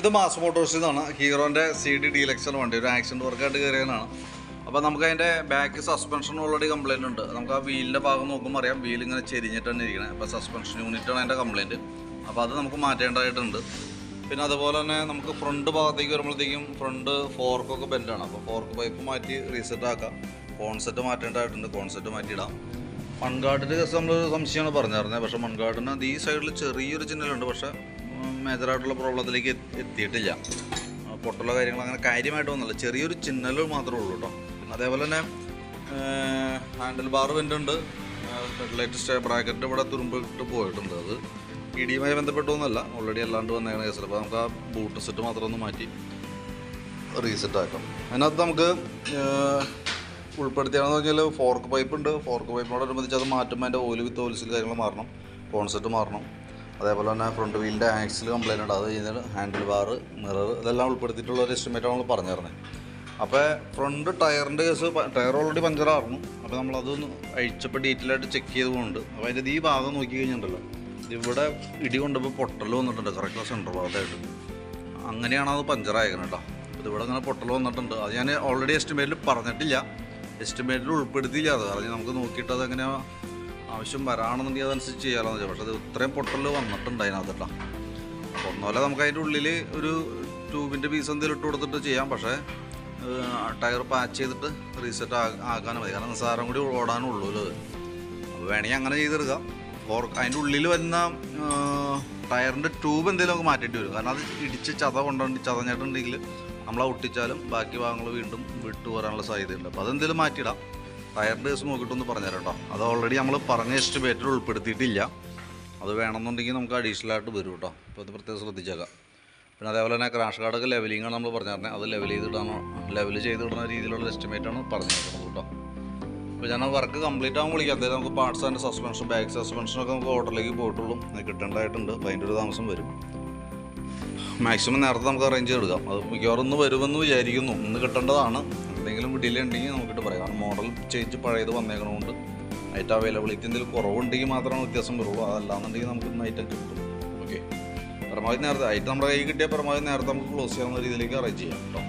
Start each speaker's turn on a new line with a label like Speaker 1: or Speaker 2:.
Speaker 1: ഇത് മാസ് മോട്ടോഴ്സിൽ നിന്നാണ് ഹീറോന്റെ C D ഡീലക്ഷൻ വണ്ടി ഒരു ആക്സിഡന്റ് വർക്കായിട്ട് കയറിയതാണ് അപ്പോൾ നമുക്ക് അതിന്റെ ബാക്ക് സസ്പെൻഷൻ ഓൾറെഡി കംപ്ലയിന്റ് ഉണ്ട്. നമുക്ക് ആ വീലിന്റെ ഭാഗം നോക്കുമ്പോൾ അറിയാം. വീൽ ഇങ്ങനെ ചെരിഞ്ഞിട്ട് ഇരിക്കുന്നത് അപ്പോൾ സസ്പെൻഷൻ യൂണിറ്റാണ് അതിന്റെ കംപ്ലയിന്റ് അപ്പോൾ അത് നമുക്ക് മാറ്റേണ്ടതായിട്ടുണ്ട്. പിന്നെ അതുപോലെ തന്നെ നമുക്ക് ഫ്രണ്ട് ഭാഗത്തേക്ക് വരുമ്പോഴത്തേക്കും ഫ്രണ്ട് ഫോർക്കൊക്കെ ബെൻഡാണ് അപ്പോൾ ഫോർക്ക് പൈപ്പ് മാറ്റി റീസെറ്റ് ആക്കാം. കോൺസെറ്റ് മാറ്റേണ്ടതായിട്ടുണ്ട്. കോൺസെറ്റ് മാറ്റിയിടാം. മൺഗാർഡിന്റെ കേസ് നമ്മൾ സംശയമാണ് പറഞ്ഞായിരുന്നത് പക്ഷേ അത് ഈ സൈഡിൽ ചെറിയൊരു ചിഹ്നലുണ്ട് പക്ഷേ മേജറായിട്ടുള്ള പ്രോബ്ലത്തിലേക്ക് എത്തിയിട്ടില്ല. പൊട്ടുള്ള കാര്യങ്ങൾ അങ്ങനെ കാര്യമായിട്ട് വന്നില്ല. ചെറിയൊരു ചിഹ്നൽ മാത്രമേ ഉള്ളൂ കേട്ടോ അതേപോലെ തന്നെ ഹാൻഡിൽ ബാർ വെന്റുണ്ട് ഹെഡ്ലൈറ്റ് സ്റ്റേ ബ്രാക്കറ്റ് ഇവിടെ തുരുമ്പിട്ട് പോയിട്ടുണ്ട്. അത് ഇ ഡിയുമായി ബന്ധപ്പെട്ടൊന്നുമല്ല ഓൾറെഡി അല്ലാണ്ട് വന്നേക്കണ കേസിൽ അപ്പോൾ നമുക്ക് ആ ബൂട്ട് സെറ്റ് മാത്രം ഒന്ന് മാറ്റി റീസെറ്റ് ആക്കാം. അതിനകത്ത് നമുക്ക് ഉൾപ്പെടുത്തിയാണെന്ന് പറഞ്ഞാൽ ഫോർക്ക് പൈപ്പ് ഉണ്ട്. ഫോർക്ക് പൈപ്പിനോടനുബന്ധിച്ച് അത് മാറ്റുമ്പോൾ അതിന്റെ ഓയിൽ വിത്ത് ഓയിൽസിൽ കാര്യങ്ങൾ മാറണം. കോൺസെറ്റ് മാറണം. അതേപോലെ തന്നെ ഫ്രണ്ട് വീലിന്റെ ആക്സിൽ കംപ്ലൈന്റ് ഉണ്ട്. അത് കഴിഞ്ഞാൽ ഹാൻഡിൽ ബാർ മിറർ ഇതെല്ലാം ഉൾപ്പെടുത്തിയിട്ടുള്ള ഒരു എസ്റ്റിമേറ്റ് നമ്മൾ പറഞ്ഞു തരണേ അപ്പോൾ ഫ്രണ്ട് ടയറിന്റെ കേസ് ടയർ ഓൾറെഡി പഞ്ചറായിരുന്നു അപ്പോൾ നമ്മളതൊന്ന് അഴിച്ചപ്പോൾ ഡീറ്റെയിൽ ആയിട്ട് ചെക്ക് ചെയ്ത് പോകുന്നുണ്ട് അപ്പോൾ അതിന്റെ ഈ ഭാഗം നോക്കി കഴിഞ്ഞിട്ടുണ്ടല്ലോ. ഇവിടെ ഇടി കൊണ്ടപ്പോൾ പൊട്ടൽ വന്നിട്ടുണ്ട്. കറക്റ്റ് സെന്റർ ഭാഗത്തായിട്ട്. അങ്ങനെയാണ് അത് പഞ്ചറായേക്കണം കേട്ടോ അപ്പോൾ ഇവിടെ അങ്ങനെ പൊട്ടൽ വന്നിട്ടുണ്ട്. അത് ഞാൻ ഓൾറെഡി എസ്റ്റിമേറ്റിൽ പറഞ്ഞിട്ടില്ല. എസ്റ്റിമേറ്റിൽ ഉൾപ്പെടുത്തിയില്ല. അത് കാരണം നമുക്ക് നോക്കിയിട്ട് അത് എങ്ങനെ ആവശ്യം വരാണെന്നുണ്ടെങ്കിൽ അതനുസരിച്ച് ചെയ്യാമെന്ന് വെച്ചാൽ പക്ഷേ അത് ഇത്രയും പൊട്ടൽ വന്നിട്ടുണ്ട് കേട്ടോ. അപ്പോൾ ഒന്നുമല്ല നമുക്ക് അതിന്റെ ഉള്ളിൽ ഒരു ട്യൂബിന്റെ പീസ് എന്തെങ്കിലും ഇട്ട് കൊടുത്തിട്ട് ചെയ്യാം. പക്ഷേ ടയർ പാച്ച് ചെയ്തിട്ട് റീസെറ്റ് ആക്കാനും മതി. കാരണം നിസ്സാരം കൂടി ഓടാനുള്ളൂ അത്. അപ്പോൾ വേണമെങ്കിൽ അങ്ങനെ ചെയ്തെടുക്കാം. ഫോർ അതിന്റെ ഉള്ളിൽ വരുന്ന ടയറിന്റെ ട്യൂബ് എന്തെങ്കിലും നമുക്ക് മാറ്റേണ്ടി വരും. കാരണം അത് ഇടിച്ച് ചത കൊണ്ടുണ്ട് ചതഞ്ഞിട്ടുണ്ടെങ്കിൽ നമ്മൾ ഒട്ടിച്ചാലും ബാക്കി ഭാഗങ്ങൾ വീണ്ടും വിട്ടു വരാനുള്ള സാധ്യതയുണ്ട്. അപ്പോൾ അതെന്തെങ്കിലും മാറ്റിയിടാം. ടയറിന്റെ ഡേസ് നോക്കിയിട്ടൊന്ന് പറഞ്ഞുതരാം കേട്ടോ അത് ഓൾറെഡി നമ്മൾ പറഞ്ഞ എസ്റ്റിമേറ്റിൽ ഉൾപ്പെടുത്തിയിട്ടില്ല. അത് വേണമെന്നുണ്ടെങ്കിൽ നമുക്ക് അഡീഷണൽ ആയിട്ട് വരും കേട്ടോ. അപ്പോൾ അത് പ്രത്യേകം ശ്രദ്ധിച്ചേക്കാം. പിന്നെ അതേപോലെ തന്നെ ക്രാഷ് കാർഡൊക്കെ ലെവലിംഗ് ആണ് നമ്മൾ പറഞ്ഞിരുന്നത് അത് ലെവൽ ചെയ്തിട്ടാണോ ലെവൽ ചെയ്തിടുന്ന രീതിയിലുള്ള എസ്റ്റിമേറ്റാണ് പറഞ്ഞിരിക്കുന്നത് കേട്ടോ. അപ്പോൾ ഞാൻ വർക്ക് കംപ്ലീറ്റ് ആകാൻ വിളിക്കാത്തത് നമുക്ക് പാർട്സ് ആൻഡ് സസ്പെൻഷൻ ബാക്ക് സസ്പെൻഷനൊക്കെ നമുക്ക് ഓർഡറിലേക്ക് പോയിട്ടുള്ളൂ. അത് കിട്ടേണ്ടതായിട്ടുണ്ട്. അപ്പോൾ അതിന്റെ ഒരു താമസം വരും. മാക്സിമം നേരത്തെ നമുക്ക് അറേഞ്ച് ചെയ്തെടുക്കാം. അത് മിക്കവാറും ഒന്ന് വരുമെന്ന് വിചാരിക്കുന്നു. ഇന്ന് കിട്ടേണ്ടതാണ്. എന്തെങ്കിലും ഡിലേ ഉണ്ടെങ്കിൽ നമുക്കിട്ട് പറയാം. മോഡൽ ചേഞ്ച് പഴയത് വന്നേക്കണോണ്ട്. നൈറ്റ് അവൈലബിലിറ്റി എന്തെങ്കിലും കുറവുണ്ടെങ്കിൽ മാത്രമേ വ്യത്യാസം വരുള്ളൂ. അതല്ലാന്നുണ്ടെങ്കിൽ നമുക്ക് നൈറ്റ് കിട്ടും. ഓക്കെ പരമാവധി നേരത്തെ ഐറ്റം നമ്മുടെ കയ്യിൽ കിട്ടിയാൽ പരമാവധി നേരത്തെ നമുക്ക് ക്ലോസ് ചെയ്യാവുന്ന രീതിയിലേക്ക് അറേഞ്ച് ചെയ്യാം കേട്ടോ